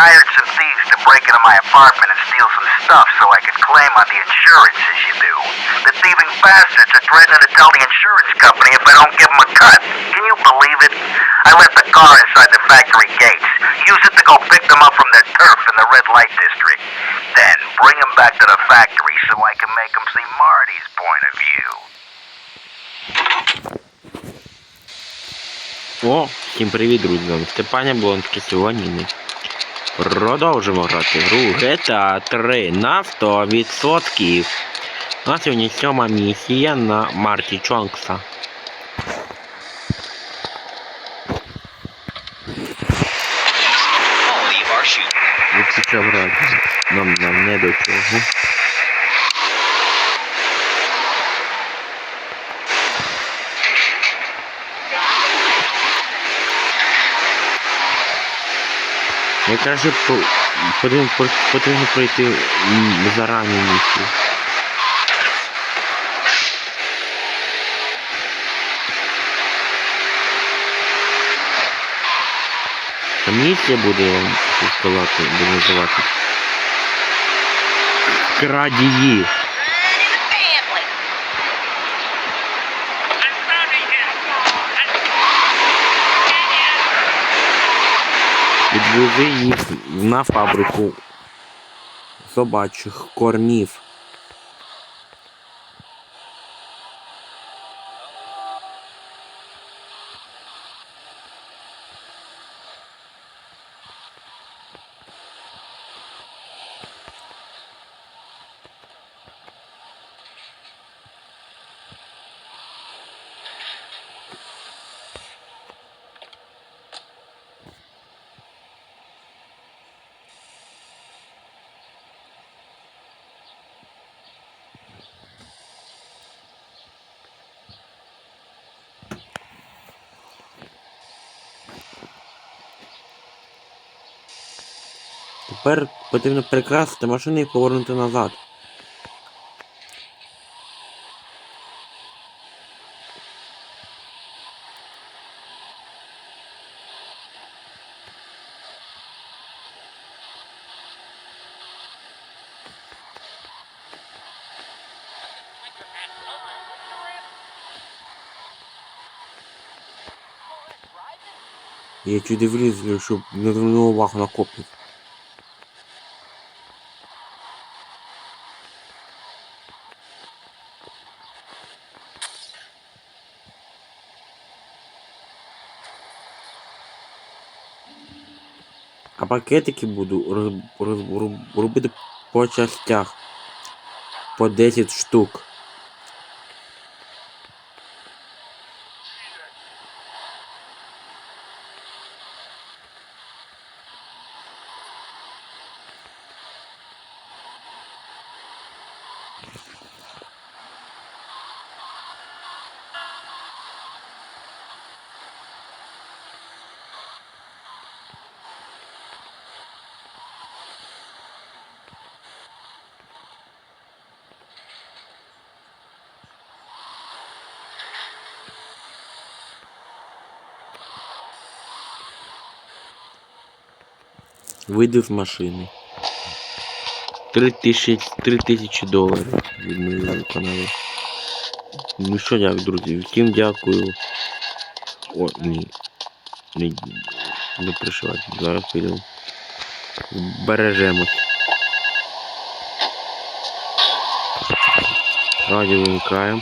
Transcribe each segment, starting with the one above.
hired some thieves to break into my apartment and steal some stuff so I could claim on the insurance as you do. The thieving bastards are threatening to tell the insurance company if I don't give them a cut. Can you believe it? I left the car inside the factory gates. Use it to go pick them up from their turf in the red light district. Then bring them back to the factory so I can make them see Marty's point of view. О, всім привіт, друзі! З вами Степаня Блонський. Сьогодні ми Продовжимо грати гру GTA 3 на 100%. У нас сьогодні сьома місія на Марті Чонкса. Нам, нам не до чого. Я кажу, по- потрібно, потрібно пройти зарані місію. А місія буде вам сказати, буде називати. Крадії. Їх на фабрику собачих кормів. Тепер потрібно перекрасити машину і повернути назад. Я чуть влізлю, щоб не звернув увагу на копів. А пакетики буду роз, роз, роз, робити по частях. По 10 штук. Вийди з машини. Три тисячі, три тисячі доларів від моєї каналу. Ну що, як, друзі, всім дякую. О, ні. Не, не пришивати. Зараз підемо. Бережемось. Радіо вимикаємо.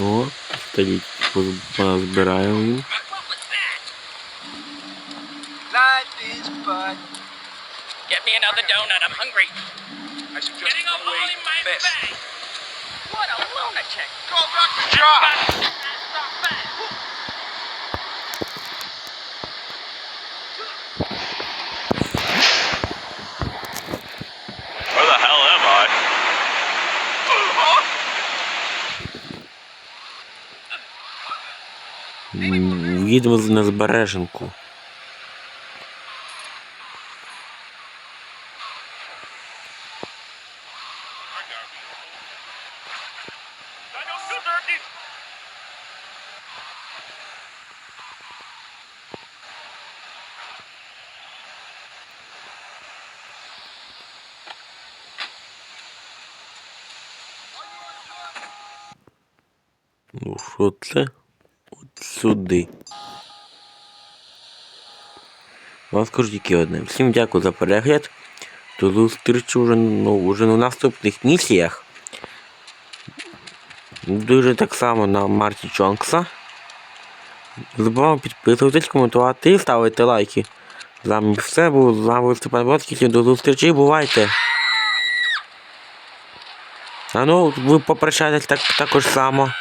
О, стоїть, позбираємо їм. Lads, is, but Get me another donut. I'm hungry. I suggest Getting a one way hole in my best. bag. What a lunatic. Call Dr. Josh! Stop Їдемо на збереженку. Ну, що це? Сюди. Скажу тільки одне. Всім дякую за перегляд. До зустрічі вже, ну, вже на наступних місіях. Дуже так само на Марті Чонкса. Не забуваємо підписуватись, коментувати і ставити лайки. З вами все був, з вами Степан Боцький. До зустрічі, бувайте! А ну, ви попрощайтесь так, також само.